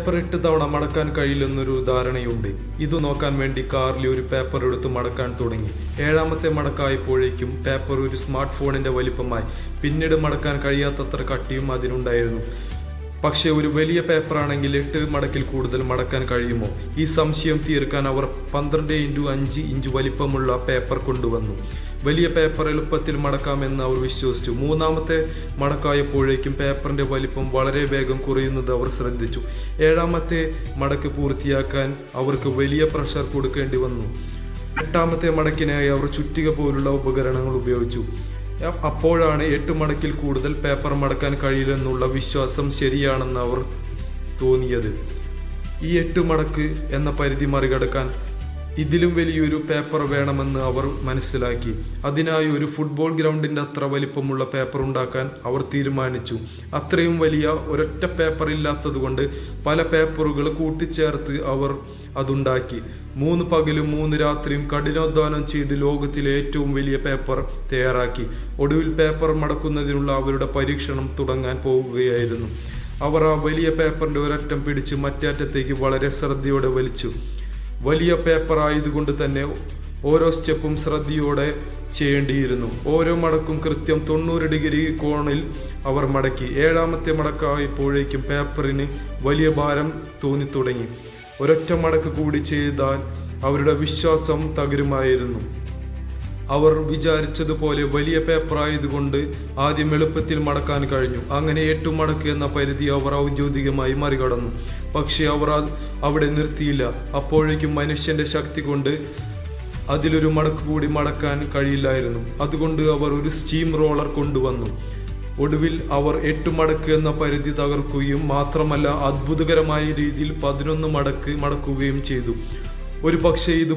Paper എട്ട് തവണ മടക്കാൻ കഴിയില്ലെന്നൊരു ധാരണയുണ്ട്. ഇത് നോക്കാൻ വേണ്ടി കാറിൽ ഒരു പേപ്പർ എടുത്ത് മടക്കാൻ തുടങ്ങി. ഏഴാമത്തെ മടക്കായപ്പോഴേക്കും പേപ്പർ ഒരു സ്മാർട്ട് ഫോണിന്റെ വലിപ്പമായി. പിന്നീട് മടക്കാൻ കഴിയാത്തത്ര കട്ടിയും അതിനുണ്ടായിരുന്നു. പക്ഷേ ഒരു വലിയ പേപ്പറാണെങ്കിൽ എട്ട് മടക്കിൽ കൂടുതൽ മടക്കാൻ കഴിയുമോ? ഈ സംശയം തീർക്കാൻ അവർ പന്ത്രണ്ട് ഇന്റു അഞ്ച് ഇഞ്ച് വലിപ്പമുള്ള പേപ്പർ കൊണ്ടുവന്നു. വലിയ പേപ്പർ എളുപ്പത്തിൽ മടക്കാമെന്ന് അവർ വിശ്വസിച്ചു. മൂന്നാമത്തെ മടക്കായപ്പോഴേക്കും പേപ്പറിന്റെ വലിപ്പം വളരെ വേഗം കുറയുന്നത് അവർ ശ്രദ്ധിച്ചു. ഏഴാമത്തെ മടക്ക് പൂർത്തിയാക്കാൻ അവർക്ക് വലിയ പ്രഷർ കൊടുക്കേണ്ടി വന്നു. എട്ടാമത്തെ മടക്കിനായി അവർ ചുറ്റിക പോലുള്ള ഉപകരണങ്ങൾ ഉപയോഗിച്ചു. അപ്പോഴാണ് എട്ട് മടക്കിൽ കൂടുതൽ പേപ്പർ മടക്കാൻ കഴിയില്ലെന്നുള്ള വിശ്വാസം ശരിയാണെന്ന് അവർ തോന്നിയത്. ഈ എട്ട് മടക്ക് എന്ന പരിധി മറികടക്കാൻ ഇതിലും വലിയൊരു പേപ്പർ വേണമെന്ന് അവർ മനസ്സിലാക്കി. അതിനായി ഒരു ഫുട്ബോൾ ഗ്രൗണ്ടിന്റെ അത്ര വലിപ്പമുള്ള പേപ്പർ ഉണ്ടാക്കാൻ അവർ തീരുമാനിച്ചു. അത്രയും വലിയ ഒരൊറ്റ പേപ്പർ ഇല്ലാത്തതുകൊണ്ട് പല പേപ്പറുകൾ കൂട്ടിച്ചേർത്ത് അവർ അതുണ്ടാക്കി. മൂന്ന് പകലും മൂന്ന് രാത്രിയും കഠിനാധ്വാനം ചെയ്ത് ലോകത്തിലെ ഏറ്റവും വലിയ പേപ്പർ തയ്യാറാക്കി. ഒടുവിൽ പേപ്പർ മടക്കുന്നതിനുള്ള അവരുടെ പരീക്ഷണം തുടങ്ങാൻ പോവുകയായിരുന്നു. അവർ ആ വലിയ പേപ്പറിന്റെ ഒരറ്റം പിടിച്ച് മറ്റേ അറ്റത്തേക്ക് വളരെ ശ്രദ്ധയോടെ വലിച്ചു. വലിയ പേപ്പർ ആയതുകൊണ്ട് തന്നെ ഓരോ സ്റ്റെപ്പും ശ്രദ്ധയോടെ ചെയ്യേണ്ടിയിരുന്നു. ഓരോ മടക്കും കൃത്യം തൊണ്ണൂറ് ഡിഗ്രി കോണിൽ അവർ മടക്കി. ഏഴാമത്തെ മടക്കായപ്പോഴേക്കും പേപ്പറിന് വലിയ ഭാരം തോന്നി തുടങ്ങി ഒരൊറ്റ മടക്ക് കൂടി ചെയ്താൽ അവരുടെ വിശ്വാസം തകരുമായിരുന്നു. അവർ വിചാരിച്ചതുപോലെ വലിയ പേപ്പറായതുകൊണ്ട് ആദ്യം എളുപ്പത്തിൽ മടക്കാൻ കഴിഞ്ഞു. അങ്ങനെ എട്ടു മടക്ക് എന്ന പരിധി അവർ ഔദ്യോഗികമായി മറികടന്നു. പക്ഷേ അവർ അവിടെ നിർത്തിയില്ല. അപ്പോഴേക്കും മനുഷ്യന്റെ ശക്തി കൊണ്ട് അതിലൊരു മടക്ക് കൂടി മടക്കാൻ കഴിയില്ലായിരുന്നു. അതുകൊണ്ട് അവർ ഒരു സ്റ്റീം റോളർ കൊണ്ടുവന്നു. ഒടുവിൽ അവർ എട്ട് മടക്ക് എന്ന പരിധി തകർക്കുകയും മാത്രമല്ല അത്ഭുതകരമായ രീതിയിൽ പതിനൊന്ന് മടക്ക് മടക്കുകയും ചെയ്തു. ഒരു പക്ഷേ ഇത്